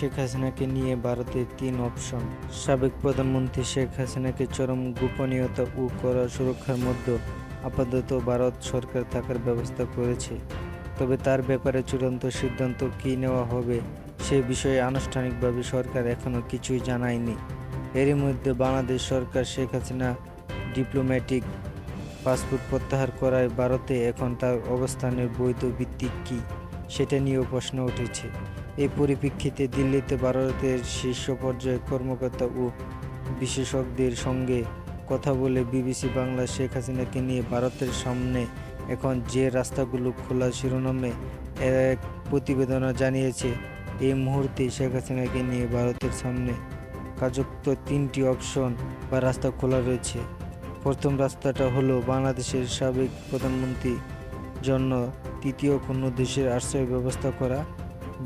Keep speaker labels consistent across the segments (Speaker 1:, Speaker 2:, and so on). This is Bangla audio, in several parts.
Speaker 1: শেখ হাসিনাকে নিয়ে ভারতের তিন অপশন। সাবেক প্রধানমন্ত্রী শেখ হাসিনাকে চরম গোপনীয়তা ও কড়া সুরক্ষার মধ্যে আপাতত ভারত সরকার থাকার ব্যবস্থা করেছে। তবে তার ব্যাপারে চূড়ান্ত সিদ্ধান্ত কী নেওয়া হবে সে বিষয়ে আনুষ্ঠানিকভাবে সরকার এখনও কিছুই জানায়নি। এরই মধ্যে বাংলাদেশ সরকার শেখ হাসিনা ডিপ্লোম্যাটিক পাসপোর্ট প্রত্যাহার করায় ভারতে এখন তার অবস্থানের বৈধ ভিত্তিক কী সেটা নিয়েও প্রশ্ন উঠেছে। এই পরিপ্রেক্ষিতে দিল্লিতে ভারতের শীর্ষ পর্যায়ের কর্মকর্তা ও বিশেষজ্ঞদের সঙ্গে কথা বলে বিবিসি বাংলা শেখ হাসিনাকে নিয়ে ভারতের সামনে এখন যে রাস্তাগুলো খোলা শিরোনামে এক প্রতিবেদনে জানিয়েছে, এই মুহূর্তে শেখ হাসিনাকে নিয়ে ভারতের সামনে কার্যত তিনটি অপশন বা রাস্তা খোলা রয়েছে। প্রথম রাস্তাটা হলো বাংলাদেশের সাবেক প্রধানমন্ত্রী জন্য তৃতীয় কোনো দেশের আশ্রয় ব্যবস্থা করা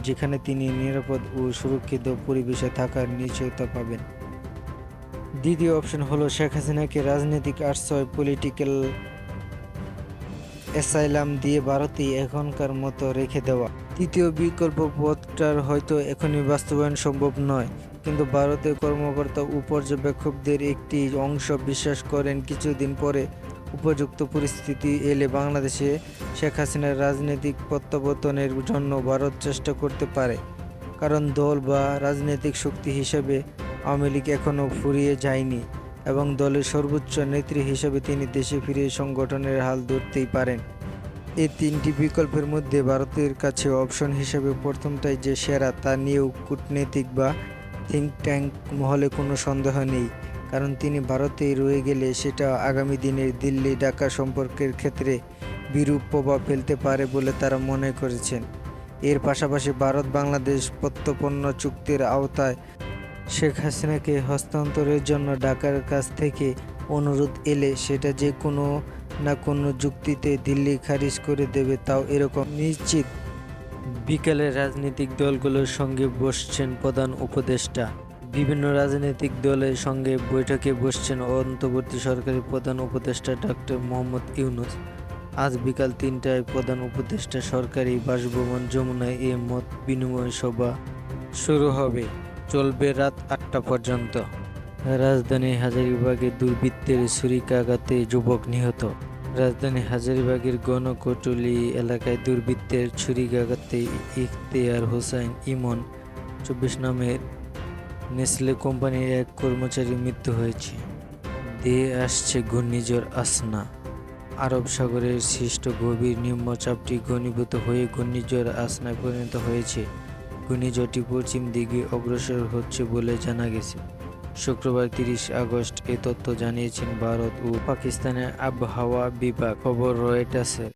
Speaker 1: যেখানে তিনি নিরাপদ ও সুরক্ষিত পরিবেশে থাকার নিশ্চয়তা পাবেন। দ্বিতীয় অপশন হলো শেখ হাসিনাকে রাজনৈতিক আশ্রয় পলিটিক্যাল অ্যাসাইলাম দিয়ে ভারতেই এখনকার মতো রেখে দেওয়া। তৃতীয় বিকল্প পথটার হয়তো এখনই বাস্তবায়ন সম্ভব নয়, কিন্তু ভারতের কর্মকর্তা ও পর্যবেক্ষকদের একটি অংশ বিশ্বাস করেন, কিছুদিন পরে উপযুক্ত পরিস্থিতি এলে বাংলাদেশে শেখ হাসিনার রাজনৈতিক প্রত্যাবর্তনের জন্য ভারত চেষ্টা করতে পারে। কারণ দল বা রাজনৈতিক শক্তি হিসেবে আওয়ামী লীগ এখনও ফুরিয়ে যায়নি এবং দলের সর্বোচ্চ নেত্রী হিসেবে তিনি দেশে ফিরে সংগঠনের হাল ধরতেই পারেন। এই তিনটি বিকল্পের মধ্যে ভারতের কাছে অপশন হিসেবে প্রথমটাই যে সেরা, তা নিয়েও কূটনৈতিক বা থিঙ্ক ট্যাঙ্ক মহলে কোনো সন্দেহ নেই। কারণ তিনি ভারতেই রয়ে গেলে সেটা আগামী দিনের দিল্লি ঢাকা সম্পর্কের ক্ষেত্রে বিরূপ প্রভাব ফেলতে পারে বলে তারা মনে করেছেন। এর পাশাপাশি ভারত বাংলাদেশ প্রত্যপন্ন চুক্তির আওতায় শেখ হাসিনাকে হস্তান্তরের জন্য ঢাকার কাছ থেকে অনুরোধ এলে সেটা যে কোনো না কোনো যুক্তিতে দিল্লি খারিজ করে দেবে তাও এরকম নিশ্চিত। বিকেলে রাজনৈতিক দলগুলোর সঙ্গে বসছেন প্রধান উপদেষ্টা। বিভিন্ন রাজনৈতিক দলের সঙ্গে বৈঠকে বসছেন অন্তর্বর্তী সরকারের প্রধান উপদেষ্টা ডক্টর মোহাম্মদ ইউনুস। আজ বিকাল তিনটায় প্রধান উপদেষ্টা সরকারি বাসভবন যমুনায় এ মত বিনিময় সভা শুরু হবে। চলবে রাত আটটা পর্যন্ত। রাজধানী হাজারিবাগে দুর্বৃত্তের ছুরিকাঘাতে যুবক নিহত। রাজধানী হাজারিবাগের গণকটলি এলাকায় দুর্বৃত্তের ছুরিকাঘাতে ইখতিয়ার হোসেন ইমন চব্বিশ নামের নেসলে কোম্পানির এক কর্মচারীর মৃত্যু হয়েছে। দিয়ে আসছে ঘূর্ণিঝড় আসনা। আরব সাগরের সৃষ্ট গভীর নিম্নচাপটি ঘনীভূত হয়ে ঘূর্ণিঝড় আসনায় পরিণত হয়েছে। ঘূর্ণিঝড়টি পশ্চিম দিকে অগ্রসর হচ্ছে বলে জানা গেছে। শুক্রবার তিরিশ আগস্ট এ তথ্য জানিয়েছেন ভারত ও পাকিস্তানের আবহাওয়া বিভাগ। খবর রয়টার্সের।